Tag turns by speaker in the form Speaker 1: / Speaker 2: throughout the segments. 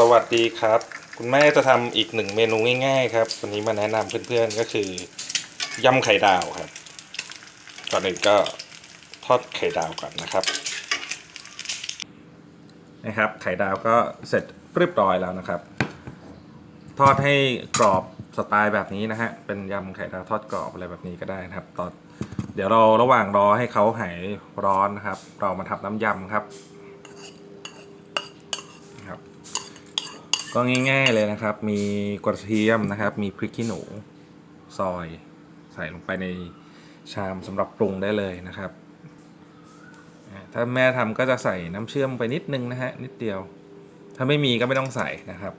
Speaker 1: สวัสดีครับ คุณแม่จะทำอีกหนึ่งเมนูง่ายๆครับ วันนี้มาแนะนำเพื่อนๆก็คือยำไข่ดาวครับ ก่อนอื่นก็ทอดไข่ดาวก่อนนะครับ นะครับ ไข่ดาวก็เสร็จเรียบร้อยแล้วนะครับ ทอดให้กรอบสไตล์แบบนี้นะฮะ เป็นยำไข่ดาวทอดกรอบอะไรแบบนี้ก็ได้นะครับ ตอนเดี๋ยวเราระหว่างรอให้เขาหายร้อนนะครับ เรามาทำน้ำยำครับครับ ก็ง่ายๆเลยนะครับ มีกระเทียมนะครับ มีพริกขี้หนูซอย ใส่ลงไปในชามสำหรับปรุงได้เลยนะครับ ถ้าแม่ทำก็จะใส่น้ำเชื่อมไปนิดนึงนะฮะนิดเดียว ถ้าไม่มีก็ไม่ต้องใส่นะครับ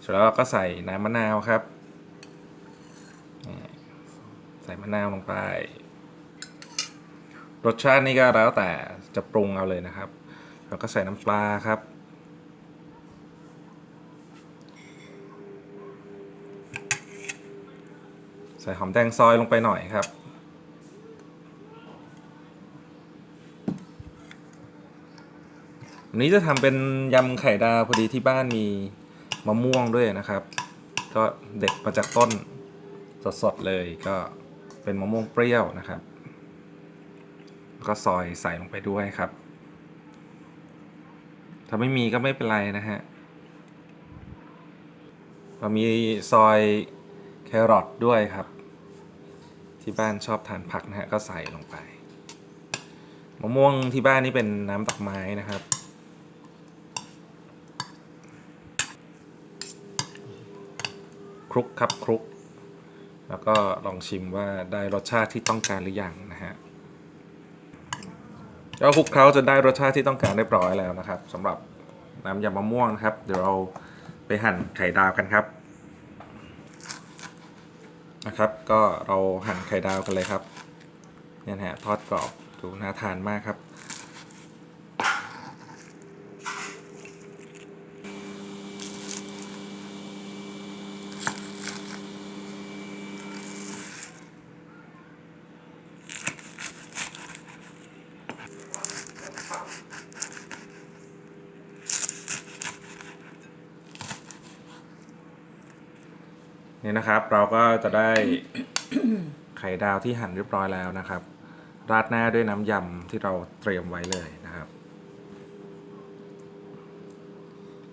Speaker 1: เสร็จแล้วก็ใส่น้ำมะนาวครับ ใส่มะนาวลงไป รสชาตินี่ก็แล้วแต่จะปรุงเอาเลยนะครับ แล้วก็ใส่น้ำปลาครับ ใส่หอมแดงซอยลงไปหน่อยครับ วันนี้จะทำเป็นยำไข่ดาวพอดีที่บ้านมีมะม่วงด้วยนะครับ ก็เด็ดมาจากต้นสดๆเลยก็เป็นมะม่วงเปรี้ยวนะครับแล้วก็ซอยใส่ลงไปด้วยครับ ถ้าไม่มีก็ไม่เป็นไรนะฮะเรามีซอยแครอทด้วยครับ ที่บ้านชอบทานผักนะฮะก็ใส่ลงไปมะม่วงที่บ้านนี่เป็นน้ำตักไม้นะครับ คลุกครับคลุก แล้วก็ลองชิมว่าได้รสชาติที่ต้องการหรือยังนะฮะก็คลุกเคล้าจนได้รสชาติที่ต้องการเรียบร้อยแล้วนะครับสำหรับน้ำยำมะม่วงนะครับ เดี๋ยวเราไปหั่นไข่ดาวกันครับ นะครับ ก็เราหั่นไข่ดาวกันเลยครับเนี่ยฮะทอดกรอบดูน่าทานมากครับ นี่นะครับ เราก็จะได้ไข่ดาวที่หั่นเรียบร้อยแล้วนะครับ ราดหน้าด้วยน้ำยำที่เราเตรียมไว้เลยนะครับ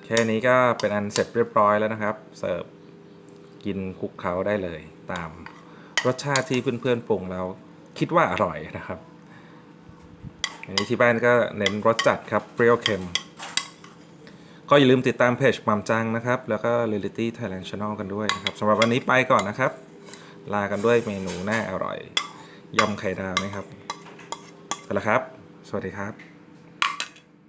Speaker 1: แค่นี้ก็เป็นอันเสร็จเรียบร้อยแล้วนะครับ เสิร์ฟกินคลุกเคล้าได้เลยตามรสชาติที่เพื่อนๆปรุงแล้วคิดว่าอร่อยนะครับอันนี้ที่บ้านก็เน้นรสจัดครับเปรี้ยวเค็ม ก็อย่าลืมติดตามเพจมัมจังนะครับ แล้วก็ Reality Thailand Channel กันด้วยนะครับสำหรับวันนี้ไปก่อนนะครับ ลากันด้วยเมนูน่าอร่อยยำไข่ดาวนะครับไปแล้วครับ สวัสดีครับ